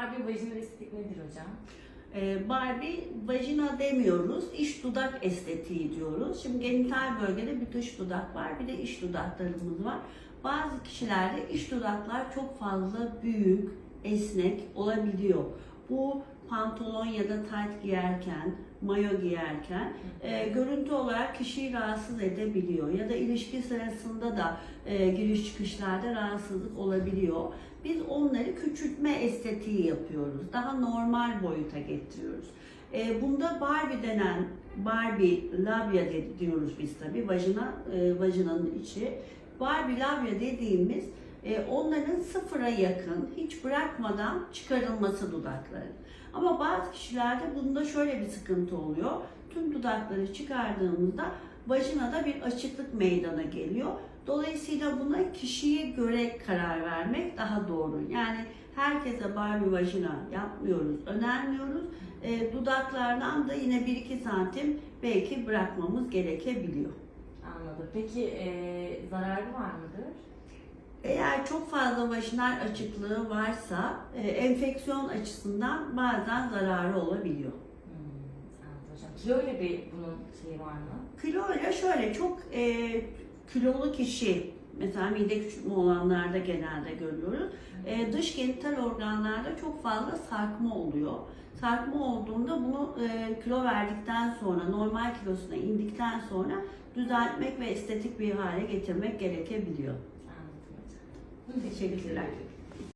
Barbie vajinal estetik nedir hocam? Ee, Barbie vajina demiyoruz, iç dudak estetiği diyoruz. Şimdi genital bölgede bir dış dudak var, bir de iç dudaklarımız var. Bazı kişilerde iç dudaklar çok fazla büyük, esnek olabiliyor. Bu pantolon ya da tayt giyerken, mayo giyerken e, görüntü olarak kişiyi rahatsız edebiliyor. Ya da ilişki sırasında da e, giriş çıkışlarda rahatsızlık olabiliyor. Biz onları küçültme estetiği yapıyoruz. Daha normal boyuta getiriyoruz. E, bunda Barbie denen, Barbie labia diyoruz biz tabii, vajina, e, vajinanın içi. Barbie labia dediğimiz e, onların sıfıra yakın, hiç bırakmadan çıkarılması dudakların. Ama bazı kişilerde bunda şöyle bir sıkıntı oluyor. Tüm dudakları çıkardığımızda vajinada bir açıklık meydana geliyor. Dolayısıyla buna kişiye göre karar vermek daha doğru. Yani herkese Barbie vajina yapmıyoruz, önermiyoruz. E, dudaklardan da yine 1-2 santim belki bırakmamız gerekebiliyor. Anladım. Peki e, zararı var mıdır? Eğer çok fazla vajinal açıklığı varsa e, enfeksiyon açısından bazen zararı olabiliyor. Hmm, hocam. Kilo ile bir bunun şeyi var mı? Kiloyla şöyle çok e, kilolu kişi mesela mide küçültme olanlarda genelde görüyoruz. E, dış genital organlarda çok fazla sarkma oluyor. Sarkma olduğunda bunu e, kilo verdikten sonra normal kilosuna indikten sonra düzeltmek ve estetik bir hale getirmek gerekebiliyor. Hocam. Teşekkürler.